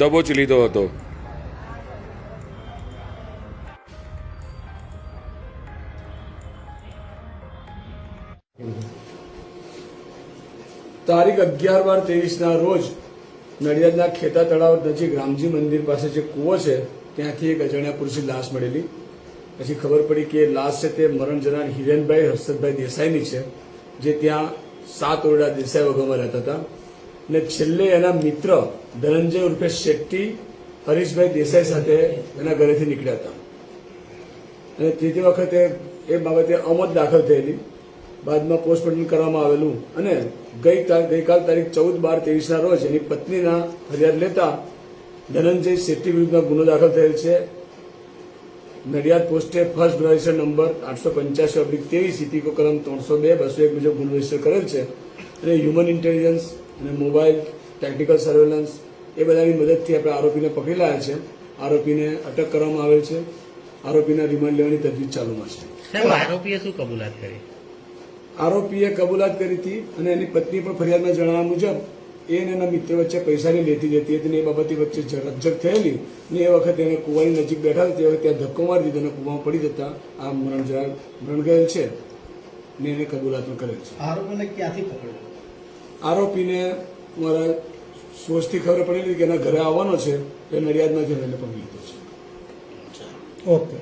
દબોચી લીધો હતો. તારીખ અગિયાર બાર ત્રેવીસના રોજ નડિયાદના ખેતા તળાવ નજીક રામજી મંદિર પાસે જે કૂવો છે, ત્યાંથી એક અજાણ્યા પુરુષની લાશ મળેલી. પછી ખબર પડી કે લાશ છે તે મરણ જનાર હિરેનભાઈ હર્ષદભાઈ દેસાઈની છે, જે ત્યાં સાત ઓરડા દેસાઈ વગરમાં રહેતા હતા. અને છેલ્લે એના મિત્ર ધનંજય ઉર્ફે શેટ્ટી, હરીશભાઈ દેસાઈ સાથે એના ઘરેથી નીકળ્યા હતા. અને ત્રીજી વખતે એ બાબતે અમત દાખલ થયેલી. બાદમાં પોસ્ટમોર્ટમ કરવામાં આવેલું. અને ગઈ ગઈકાલ તારીખ ચૌદ બાર ના રોજ એની પત્નીના ફરિયાદ લેતા ધનંજય શેટ્ટી વિરુદ્ધનો ગુનો દાખલ થયેલ છે. નડિયાદ પોસ્ટે ફર્સ્ટ રજિસ્ટર નંબર આઠસો પંચ્યાસી અબ્લિક ત્રેવીસ, ઇતિકો કલમ ત્રણસો બે, બસો એક મુજબ ગુનો રજિસ્ટર કરેલ છે. અને હ્યુમન ઇન્ટેલિજન્સ અને મોબાઈલ ટેકનિકલ સર્વેલન્સ એ બધાની મદદથી આપણે આરોપીને પકડી લાયા છે. આરોપીને અટક કરવામાં આવેલ છે. આરોપીના રિમાન્ડ લેવાની તજવીજ ચાલુમાં છે. આરોપીએ શું કબૂલાત કરી? આરોપીએ કબૂલાત કરી હતી અને એની પત્ની પણ ફરિયાદમાં જણાવ્યા મુજબ એ અને એના મિત્ર વચ્ચે પૈસાની લેતી જતી હતી અને એ બાબતે વચ્ચે ઝડપઝડ થયેલી ને એ વખતે એને કુવાની નજીક બેઠા હતા. તે વખતે ત્યાં ધક્કો મારી દીધો અને કુવામાં પડી જતા આ મરણ મરણ ગયેલ છે ને એને કબૂલાત પણ કરેલ છે. આરોપીને ક્યાંથી પકડ્યો? આરોપીને મારા સોચથી ખબર પડેલી કે એના ઘરે આવવાનો છે, એ નડિયાદમાંથી એને પકડી લીધો છે. ઓકે